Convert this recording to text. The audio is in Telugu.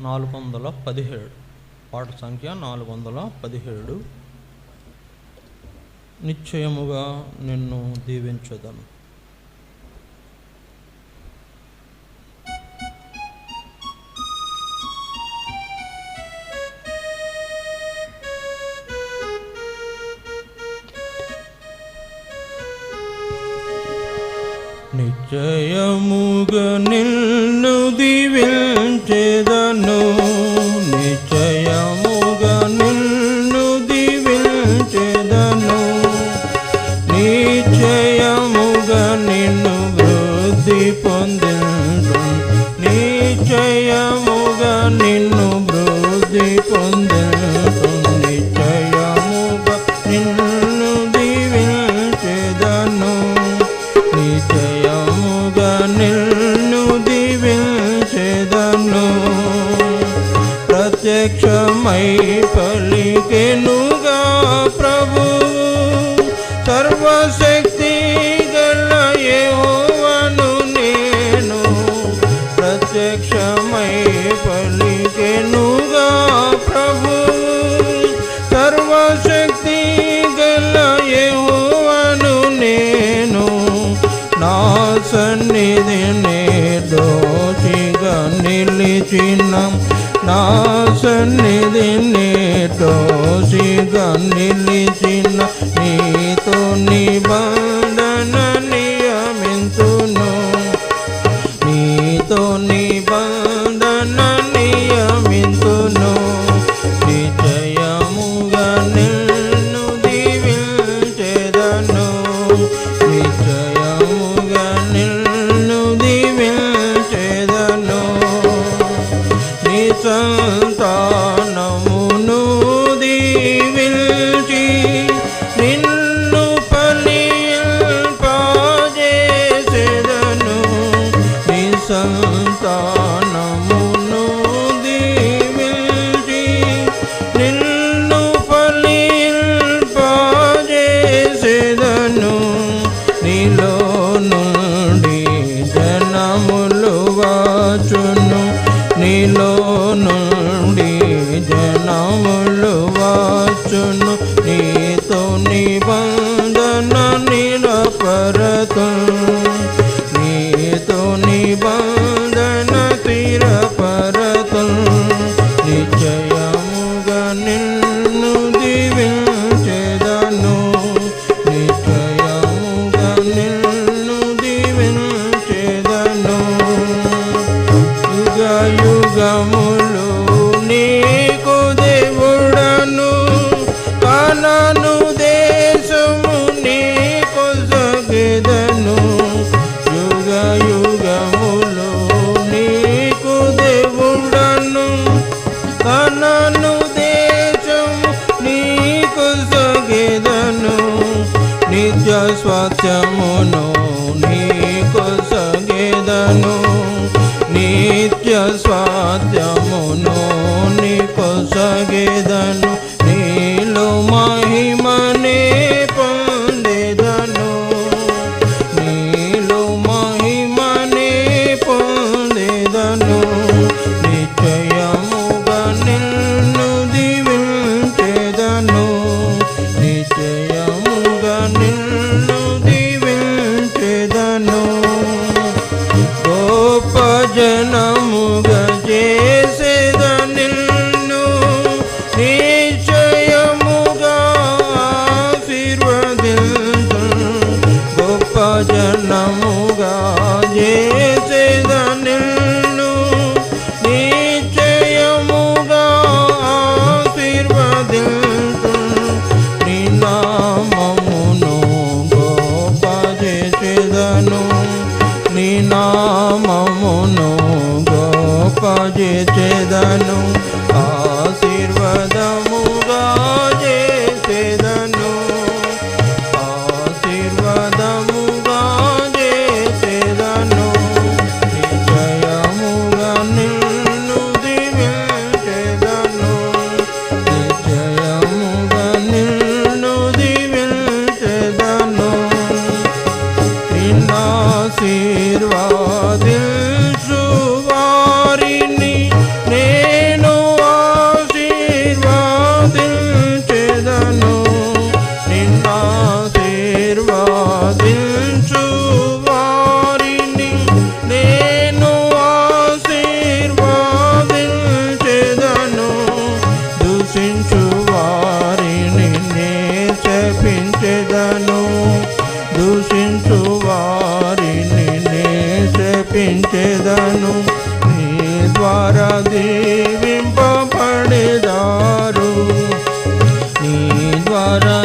నాలుగు వందల పదిహేడు. పాట సంఖ్య నాలుగు వందల పదిహేడు. నిశ్చయముగా నిన్ను దీవించదను. నిశ్చయముగా నిన్ను దీవించేదను. వృద్ధి పొందిందు నిశ్చయముగా నిన్ను వృద్ధి పొందిందు నిశ్చయముగా నిన్ను దీవించేదను. నిశ్చయముగా నిన్ను దీవించేదను. ప్రత్యక్షమై పలికెను నిలిచిన నా సన్నిధి దోషిగా నిలిచిన నీతో నిబంధన నియమింతును నీతో నిబంధన నుండి జనములు వాచును. నీతో నిబంధన నిరపరతు నిత్య నీకు సగేదను. నిత్య స్వాత్యమును నీకు సగేదను. గొప్ప జనముగా చేసేద నిన్ను. నిశ్చయముగా ఆశీర్వదించు. గొప్ప జనము पजे चेदनु వారిని నేసపించెదను నీ ద్వారా దీవింపబడేదారు. నీ ద్వారా